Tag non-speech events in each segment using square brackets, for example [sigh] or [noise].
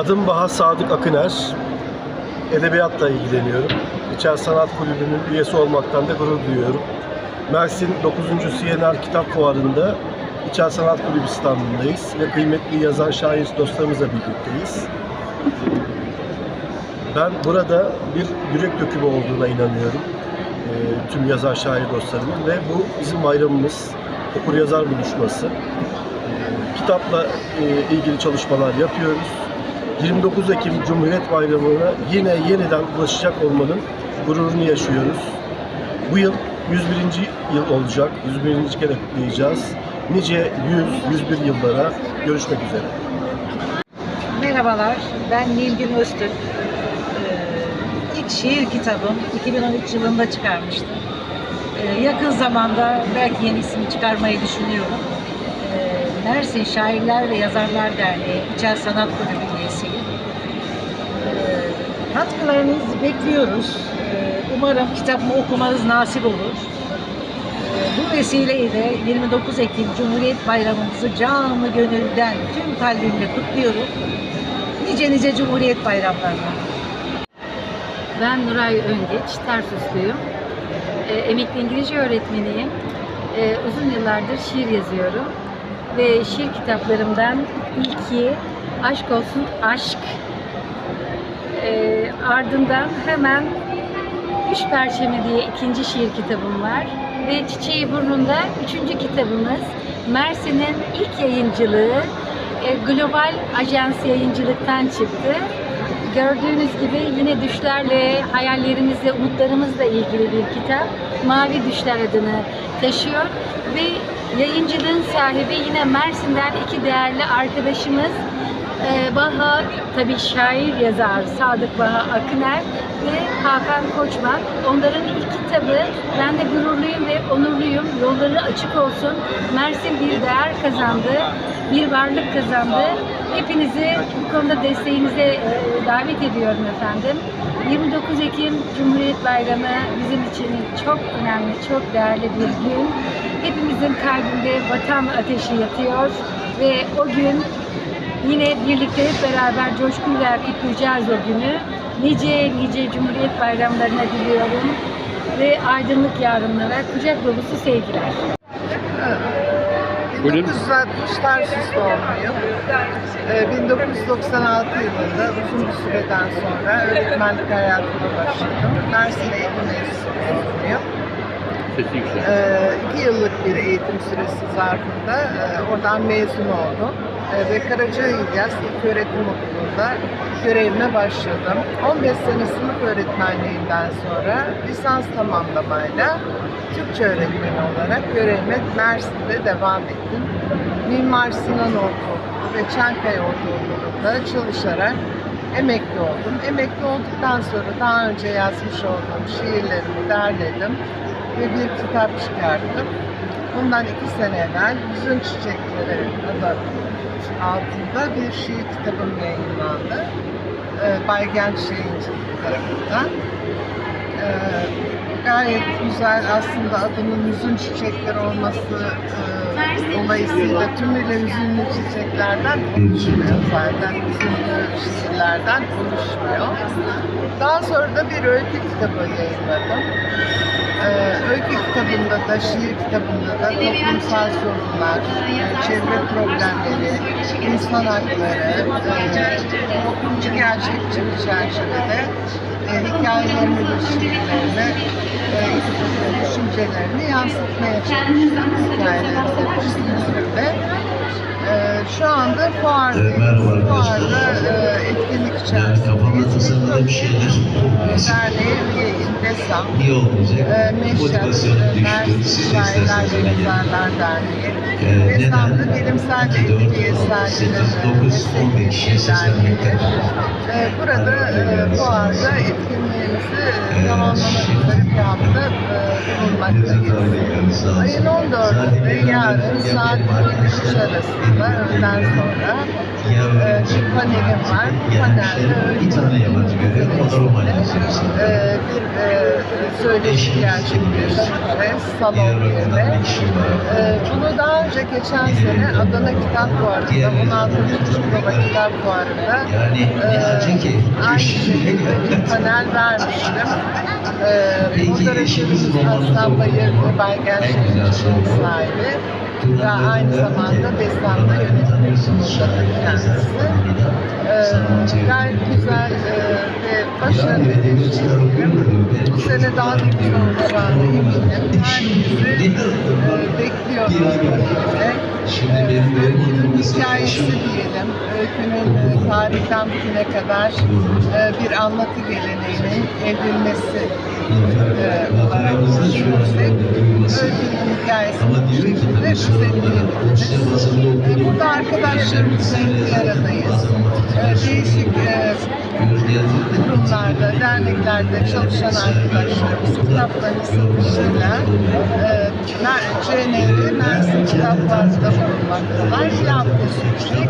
Adım Baha Sadık Akıner. Edebiyatla ilgileniyorum. İçer Sanat Kulübü'nün üyesi olmaktan da gurur duyuyorum. Mersin 9. CNR Kitap Fuarı'nda İçer Sanat Kulübü standındayız ve kıymetli yazar şair dostlarımızla birlikteyiz. Ben burada bir yürek dökümü olduğuna inanıyorum. Ee, tüm yazar şair dostlarımın ve bu bizim bayramımız. Okur yazar buluşması. Ee, kitapla e, ilgili çalışmalar yapıyoruz. 29 Ekim Cumhuriyet Bayramı'na yine yeniden ulaşacak olmanın gururunu yaşıyoruz. Bu yıl 101. yıl olacak. 101. kere kutlayacağız. Nice 100, 101 yıllara görüşmek üzere. Merhabalar, ben Nilgün Öztürk. Ee, ilk şiir kitabım 2013 yılında çıkarmıştım. Ee, yakın zamanda belki yenisini çıkarmayı düşünüyorum. Mersin Şairler ve Yazarlar Derneği İçer Sanat Kulübü üyesiyim. Ee, katkılarınızı bekliyoruz. Ee, umarım kitabımı okumanız nasip olur. Ee, Bu vesileyle 29 Ekim Cumhuriyet Bayramımızı canlı gönülden tüm kalbimle kutluyorum. Nice nice Cumhuriyet bayramlarına. Ben Nuray Öngeç, Tarsusluyum. E, emekli İngilizce öğretmeniyim. Uzun yıllardır şiir yazıyorum. Ve şiir kitaplarımdan ilki Aşk Olsun Aşk. E, ardından hemen Üç Perçemi diye ikinci şiir kitabım var. Ve Çiçeği Burnu'nda üçüncü kitabımız Mersin'in ilk yayıncılığı e, Global Ajans yayıncılıktan çıktı. Gördüğünüz gibi yine düşlerle, hayallerimizle, umutlarımızla ilgili bir kitap. Mavi Düşler adını taşıyor ve yayıncılığın sahibi yine Mersin'den iki değerli arkadaşımız ee, Baha, tabii şair yazar Sadık Baha Akıner ve Hakan Koçman. Onların ilk kitabı. Ben de gururluyum ve onurluyum. Yolları açık olsun. Mersin bir değer kazandı. Bir varlık kazandı. Hepinizi bu konuda desteğinize e, davet ediyorum efendim. 29 Ekim Cumhuriyet Bayramı bizim için çok önemli, çok değerli bir gün. Hepimizin kalbinde vatan ateşi yatıyor ve o gün Yine birlikte hep beraber coşkuyla kutlayacağız o günü. Nice nice Cumhuriyet bayramlarına diliyorum ve aydınlık yarınlara kucak dolusu sevgiler. Buyurun. 1960 Tarsus doğumluyum. Ee, 1996 yılında uzun bir süreden sonra öğretmenlik hayatıma başladım. Mersin Eğitim mezunuyum. Sesi yüksek. Ee, iki yıllık bir eğitim süresi zarfında e, oradan mezun oldum. E, ve Karaca İlyas İlköğretim Okulu'nda görevime başladım. 15 sene sınıf öğretmenliğinden sonra lisans tamamlamayla Türkçe öğretmeni olarak görevime Mersin'de devam ettim. Mimar Sinan Ortaokulu ve Çankaya Ortaokulu'nda çalışarak emekli oldum. Emekli olduktan sonra daha önce yazmış olduğum şiirlerimi derledim ve bir kitap çıkarttım. Bundan iki sene evvel Yüzün Çiçekleri adı altında bir şiir kitabım yayınlandı. Ee, Bay Genç tarafından. Ee, gayet güzel aslında adının Yüzün Çiçekleri olması e, dolayısıyla tümüyle hüzünlü çiçeklerden oluşmuyor zaten. Hüzünlü şiirlerden oluşmuyor. Daha sonra da bir öykü kitabı yayınladım. Ee, öykü kitabında da, şiir kitabında da toplumsal sorunlar, e, çevre problemleri, insan hakları, e, toplumcu gerçekçi bir çerçevede e, hikayelerini şiirlerini, e, düşüncelerini yansıtmaya çalıştım hikayelerinde ve şiirlerinde. E, şu anda merhaba arkadaşlar. Fuarda e, etkinlik Yani içerisindeyiz. kafamda tasarladığım şeyler Derneği üyeyim, desam. iyi olmayacak. Ee, Meşrep. Mersin Şairler ve. Yazarlar Derneği. Ee, Ve neden? sandı bilimsel 2, 4, etkili 6, 8, 9, 11 kişiye seslenmekte. Ee, Burada e, bu arada üzere bir hafta e, bulunmaktayız. Ayın 14'ünde yarın saat 13 arasında öğleden sonra e, bir panelim var. Bu panelde bir tane yabancı görüyorum. O da Romanya serisi. e, bir e, söyleşi gerçekleştirme salon yerine. Ee, bunu daha önce geçen sene Adana Kitap Fuarı'nda, 16. Çukurova Kitap Fuarı'nda Yani e, aynı şekilde bir panel vermiştim. [laughs] Ee, Peki, Burada romanınızı Aslan. Bayır Şehircilik soru. sahibi ve aynı zamanda ki, Bestan'da Turan'ı yönetim tanıyorsunuz kurulunda şahane kendisi. Ee, gayet güzel e, ve başarılı bir okuyordu. Ben Bu sene daha da güzel olacağını eminim. Herkesi e, E, benim benim Öykünün mesela hikayesi diyelim. Öykünün e, tarihten bugüne kadar e, bir anlatı geleneğinin evrilmesi e, olarak düşünürsek. Öykünün hikayesini Bazında E, Burada arkadaşlarımızla bir aradayız. E, Değişik e, kurumlarda, derneklerde çalışan arkadaşlarımız kitaplarını satışıyla e, CN'de Mersin Kitap Fuarı'nda bulunmaktalar. Bir hafta sürecek.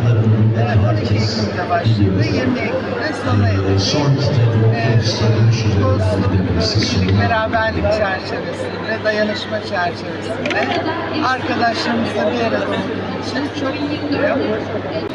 E, 12 Ekim'de başladı, 20 Ekim'de sona erecek. Dostluk, beraberlik çerçevesinde, dayanışma çerçevesinde arkadaşlarımızla bir arada olduğum için çok mutluyum.